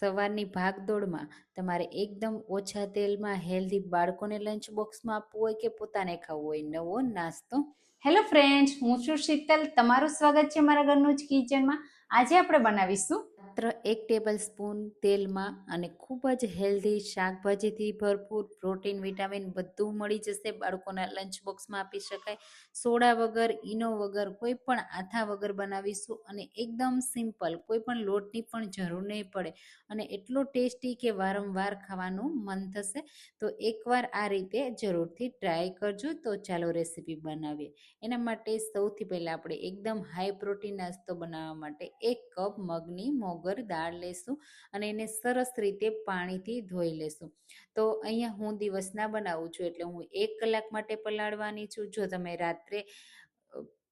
સવારની ભાગદોડમાં તમારે એકદમ ઓછા તેલમાં હેલ્ધી બાળકોને લંચ બોક્સમાં આપવું હોય કે પોતાને ખાવું હોય, નવો નાસ્તો? હેલો ફ્રેન્ડ્સ હું છું શીતલ. તમારું સ્વાગત છે મારા ઘરનું જ કિચનમાં આજે આપણે બનાવીશું માત્ર એક ટેબલ સ્પૂન તેલમાં અને ખૂબ જ હેલ્ધી શાકભાજીથી ભરપૂર પ્રોટીન, વિટામિન બધું મળી જશે. બાળકોના લંચ બોક્સમાં આપી શકાય. સોડા વગર, ઈનો વગર કોઈ પણ આથા વગર બનાવીશું અને એકદમ સિમ્પલ, કોઈ પણ લોટની પણ જરૂર નહીં પડે. અને એટલો ટેસ્ટી કે વારંવાર ખાવાનું મન થશે તો એકવાર આ રીતે જરૂરથી ટ્રાય કરજો. તો ચાલો રેસીપી બનાવીએ. એના માટે સૌથી પહેલાં આપણે એકદમ હાઈ પ્રોટીન નાસ્તો બનાવવા માટે એક કપ મગની મોગર દાળ લેશું અને એને સરસ રીતે પાણીથી ધોઈ લેશું. તો અહીંયા હું દિવસના બનાવું છું એટલે હું એક કલાક માટે પલાળવાની છું. જો તમે રાત્રે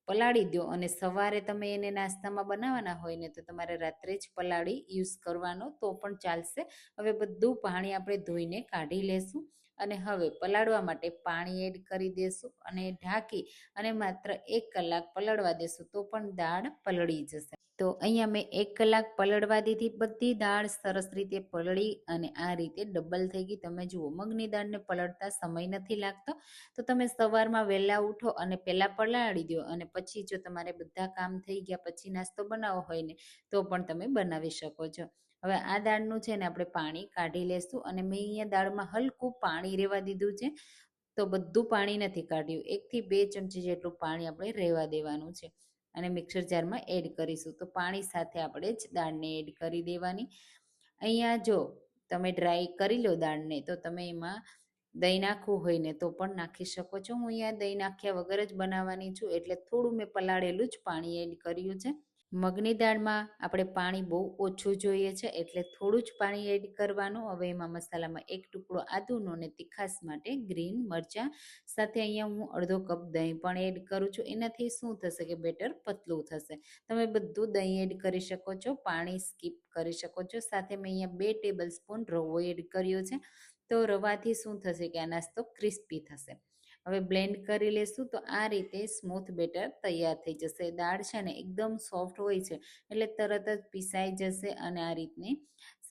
પલાળી દો અને સવારે તમે એને નાસ્તામાં બનાવવાના હોય ને તો તમારે રાત્રે જ પલાળી યુઝ કરવાનો તો પણ ચાલશે. હવે બધું પાણી આપણે ધોઈને કાઢી લેશું. અને હવે પલાળવા માટે પાણી એડ કરી દેશું અને ઢાંકી અને માત્ર એક કલાક પલળવા દેશું તો પણ દાળ પલળી જશે. તો અહીંયા મેં એક કલાક પલળવા દીધી. બધી દાળ સરસ રીતે પલળી અને આ રીતે ડબલ થઈ ગઈ. તમે જુઓ, મગની દાળને પલળતા સમય નથી લાગતો. તો તમે સવારમાં વહેલા ઉઠો અને પહેલાં પલાળી દો અને પછી જો તમારે બધા કામ થઈ ગયા, પછી નાસ્તો બનાવવો હોય ને, તો પણ તમે બનાવી શકો છો. હવે આ દાળનું છે ને આપણે પાણી કાઢી લેશું અને મેં અહીંયા દાળમાં હલકું પાણી રહેવા દીધું છે, તો બધું પાણી નથી કાઢ્યું. એકથી બે ચમચી જેટલું પાણી આપણે રહેવા દેવાનું છે અને મિક્સર જારમાં એડ કરીશું. તો પાણી સાથે આપણે જ દાળને એડ કરી દેવાની. અહીંયા જો તમે ડ્રાય કરી લો દાળને, તો તમે એમાં દહીં નાખવું હોય ને તો પણ નાખી શકો છો. હું અહીંયા દહીં નાખ્યા વગર જ બનાવવાની છું, એટલે થોડું મેં પલાળેલું જ પાણી એડ કર્યું છે. મગની દાળમાં આપણે પાણી બહુ ઓછું જોઈએ છે, એટલે થોડું જ પાણી એડ કરવાનું. હવે એમાં મસાલામાં એક ટુકડો આદુનો અને તીખાસ માટે ગ્રીન મરચાં. સાથે અહીંયા હું અડધો કપ દહીં પણ એડ કરું છું. એનાથી શું થશે કે બેટર પતલું થશે. તમે બધું દહીં એડ કરી શકો છો, પાણી સ્કીપ કરી શકો છો. સાથે મેં અહીંયા બે ટેબલ સ્પૂન રવો એડ કર્યો છે. તો રવાથી શું થશે કે આ નાસ્તો ક્રિસ્પી થશે. હવે બ્લેન્ડ કરી લેશું તો આ રીતે સ્મૂથ બેટર તૈયાર થઈ જશે. દાળ છે ને એકદમ સોફ્ટ હોય છે, એટલે તરત જ પીસાઈ જશે અને આ રીતની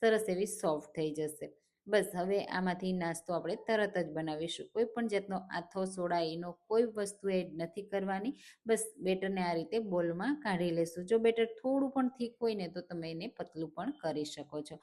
સરસ એવી સોફ્ટ થઈ જશે. બસ હવે આમાંથી નાસ્તો આપણે તરત જ બનાવીશું. કોઈ પણ જાતનો આથો, સોડા એનો કોઈ વસ્તુ એડ નથી કરવાની. બસ બેટરને આ રીતે બોલમાં કાઢી લેશું. જો બેટર થોડું પણ થીક હોય ને તો તમે એને પતલું પણ કરી શકો છો.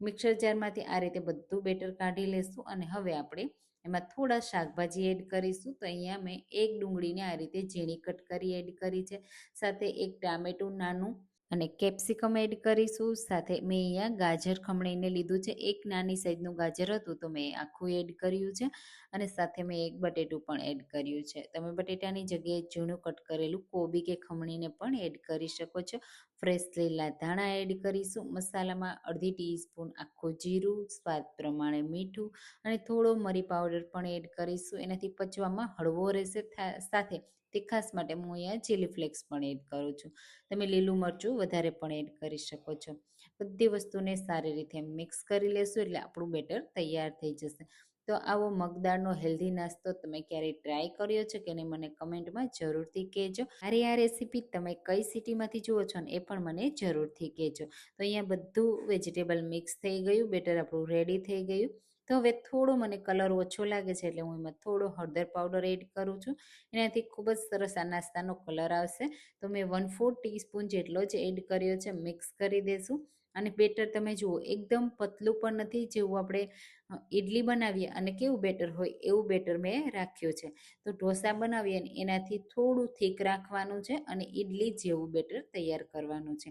મિક્સર જારમાંથી આ રીતે બધું બેટર કાઢી લેશું અને હવે આપણે એમાં થોડા શાકભાજી એડ કરીશું, તો અહીંયા મેં એક ડુંગળીને આ રીતે ઝીણી કટ કરી એડ કરી છે. સાથે એક ટામેટું નાનું અને કેપ્સિકમ એડ કરીશું. સાથે મેં અહીંયા ગાજર ખમણીને લીધું છે. એક નાની સાઈઝનું ગાજર હતું, તો મેં આખું એડ કર્યું છે. અને સાથે મેં એક બટેટું પણ એડ કર્યું છે. તમે બટેટાની જગ્યાએ ઝીણું કટ કરેલું કોબી કે ખમણીને પણ એડ કરી શકો છો. ફ્રેશ લીલા ધાણા એડ કરીશું. મસાલામાં અડધી ટીસ્પૂન આખું જીરું, સ્વાદ પ્રમાણે મીઠું અને થોડો મરી પાવડર પણ એડ કરીશું. એનાથી પચવામાં હળવો રહેશે સાથે તીખાસ માટે હું અહીંયા ચીલી ફ્લેક્સ પણ એડ કરું છું. તમે લીલું મરચું વધારે પણ એડ કરી શકો છો. બધી વસ્તુને સારી રીતે મિક્સ કરી લેશું એટલે આપણું બેટર તૈયાર થઈ જશે. તો આવો મગદાળનો હેલ્ધી નાસ્તો તમે ક્યારેય ટ્રાય કર્યો છે કે નહીં મને કમેન્ટમાં જરૂરથી કહેજો. મારી આ રેસીપી તમે કઈ સિટીમાંથી જુઓ છો ને એ પણ મને જરૂરથી કહેજો. તો અહીંયા બધું વેજીટેબલ મિક્સ થઈ ગયું બેટર આપણું રેડી થઈ ગયું. તો હવે થોડો મને કલર ઓછો લાગે છે એટલે હું એમાં થોડો હળદર પાવડર એડ કરું છું. એનાથી ખૂબ જ સરસ આ નાસ્તાનો કલર આવશે. તો મેં વન ફોર ટીસ્પૂન જેટલો જ એડ કર્યો છે મિક્સ કરી દઈશું અને બેટર તમે જુઓ, એકદમ પતલું પણ નથી જેવું આપણે ઇડલી બનાવીએ અને કેવું બેટર હોય એવું બેટર મેં રાખ્યું છે. તો ઢોસા બનાવીએ ને એનાથી થોડું થીક રાખવાનું છે અને ઇડલી જેવું બેટર તૈયાર કરવાનું છે.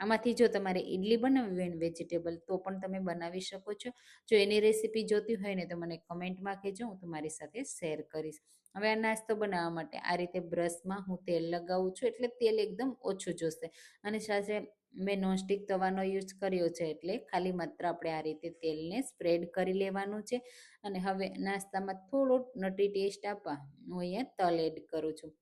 આમાંથી જો તમારે ઇડલી બનાવવી હોય ને વેજીટેબલ તો પણ તમે બનાવી શકો છો. જો એની રેસીપી જોતી હોય ને તો મને કમેન્ટમાં કહેજો, હું તમારી સાથે શેર કરીશ. હવે આ નાસ્તો બનાવવા માટે આ રીતે બ્રશમાં હું તેલ લગાવું છું એટલે તેલ એકદમ ઓછું જોશે. અને સાથે મેં નોનસ્ટિક તવાનો યુઝ કર્યો છે એટલે ખાલી માત્ર આપણે આ રીતે તેલને સ્પ્રેડ કરી લેવાનું છે. અને હવે નાસ્તામાં થોડો નટી ટેસ્ટ આપવા હું અહીંયા તલ એડ કરું છું.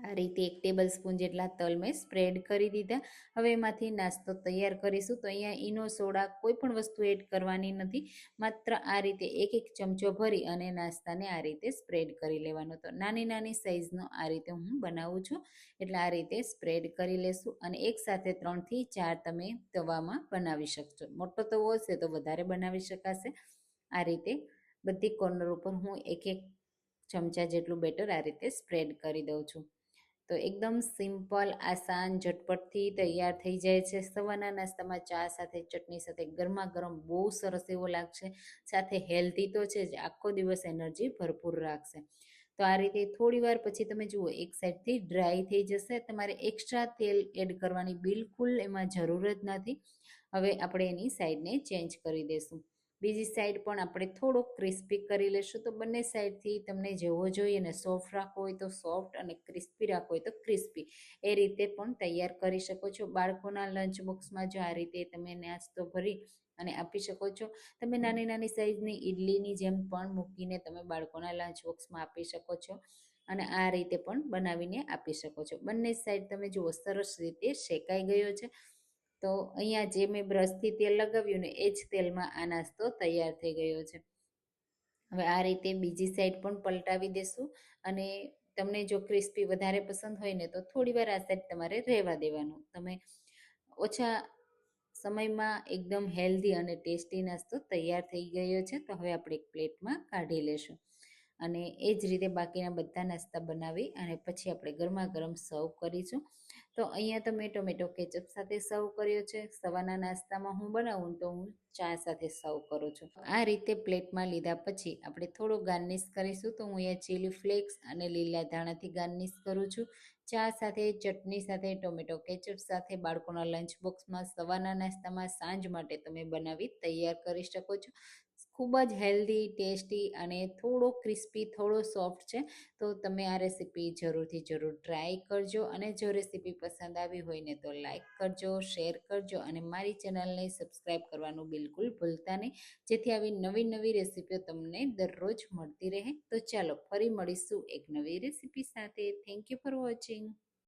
આ રીતે એક ટેબલ સ્પૂન જેટલા તલ મેં સ્પ્રેડ કરી દીધા. હવે એમાંથી નાસ્તો તૈયાર કરીશું. તો અહીંયા ઈનો સોડા કોઈ પણ વસ્તુ એડ કરવાની નથી. માત્ર આ રીતે એક એક ચમચો ભરી અને નાસ્તાને આ રીતે સ્પ્રેડ કરી લેવાનો. તો નાની નાની સાઇઝનો આ રીતે હું બનાવું છું. એટલે આ રીતે સ્પ્રેડ કરી લેશું અને એક સાથે ત્રણથી ચાર તમે તવામાં બનાવી શકશો. મોટો તવો હશે તો વધારે બનાવી શકાશે. આ રીતે બધી કોર્નર ઉપર હું એક એક ચમચા જેટલું બેટર આ રીતે સ્પ્રેડ કરી દઉં છું. તો એકદમ સિમ્પલ, આસાન, ઝટપટથી તૈયાર થઈ જાય છે. સવારના નાસ્તામાં ચા સાથે, ચટણી સાથે ગરમા ગરમ બહુ સરસ એવો લાગશે. સાથે હેલ્ધી તો છે જ, આખો દિવસ એનર્જી ભરપૂર રાખશે. તો આ રીતે થોડી વાર પછી તમે જુઓ, એક સાઈડથી ડ્રાય થઈ જશે. તમારે એક્સ્ટ્રા તેલ એડ કરવાની બિલકુલ એમાં જરૂર જ નથી. હવે આપણે એની સાઈડને ચેન્જ કરી દઈશું બીજી સાઈડ પણ આપણે થોડોક ક્રિસ્પી કરી લેશું. તો બંને સાઈડથી તમને જેવો જોઈએ ને સોફ્ટ રાખવો હોય તો સોફ્ટ અને ક્રિસ્પી રાખવો હોય તો ક્રિસ્પી એ રીતે પણ તૈયાર કરી શકો છો. બાળકોના લંચ બોક્સમાં જો આ રીતે તમે નાસ્તો ભરી અને આપી શકો છો, તમે નાની નાની સાઈઝની ઇડલીની જેમ પણ મૂકીને તમે બાળકોના લંચ બોક્સમાં આપી શકો છો અને આ રીતે પણ બનાવીને આપી શકો છો. બંને સાઈડ તમે જુઓ, સરસ રીતે શેકાઈ ગયો છે. તો અહીંયા જે મેં બ્રશથી તેલ લગાવ્યું ને એ જ તેલમાં આ નાસ્તો તૈયાર થઈ ગયો છે. હવે આ રીતે બીજી સાઈડ પણ પલટાવી દેશું અને તમને જો ક્રિસ્પી વધારે પસંદ હોય ને તો થોડી વાર આ સાઈડ તમારે રહેવા દેવાનું. તમે ઓછા સમયમાં એકદમ હેલ્ધી અને ટેસ્ટી નાસ્તો તૈયાર થઈ ગયો છે તો હવે આપણે એક પ્લેટમાં કાઢી લેશું. અને એ જ રીતે બાકીના બધા નાસ્તા બનાવી અને પછી આપણે ગરમા ગરમ સર્વ કરીશું. તો અહીંયા તો મેં ટોમેટો કેચઅપ સાથે સર્વ કર્યો છે. સવારના નાસ્તામાં હું બનાવું તો હું ચા સાથે સર્વ કરું છું. આ રીતે પ્લેટમાં લીધા પછી આપણે થોડું ગાર્નિશ કરીશું તો હું અહીંયા ચીલી ફ્લેક્સ અને લીલા ધાણાથી ગાર્નિશ કરું છું. ચા સાથે, ચટણી સાથે, ટોમેટો કેચઅપ સાથે બાળકોના લંચ બોક્સમાં સવારના નાસ્તામાં સાંજ માટે તમે બનાવી તૈયાર કરી શકો છો. ખૂબ જ હેલ્ધી, ટેસ્ટી અને થોડો ક્રિસ્પી, થોડો સોફ્ટ છે. તો તમે આ રેસીપી જરૂરથી જરૂર ટ્રાય કરજો અને જો રેસીપી પસંદ આવી હોય ને તો લાઇક કરજો, શેર કરજો અને મારી ચેનલને સબસ્ક્રાઈબ કરવાનું બિલકુલ ભૂલતા નહીં. જેથી આવી નવી નવી રેસીપીઓ તમને દરરોજ મળતી રહે. તો ચાલો ફરી મળીશું એક નવી રેસીપી સાથે. Thank you for watching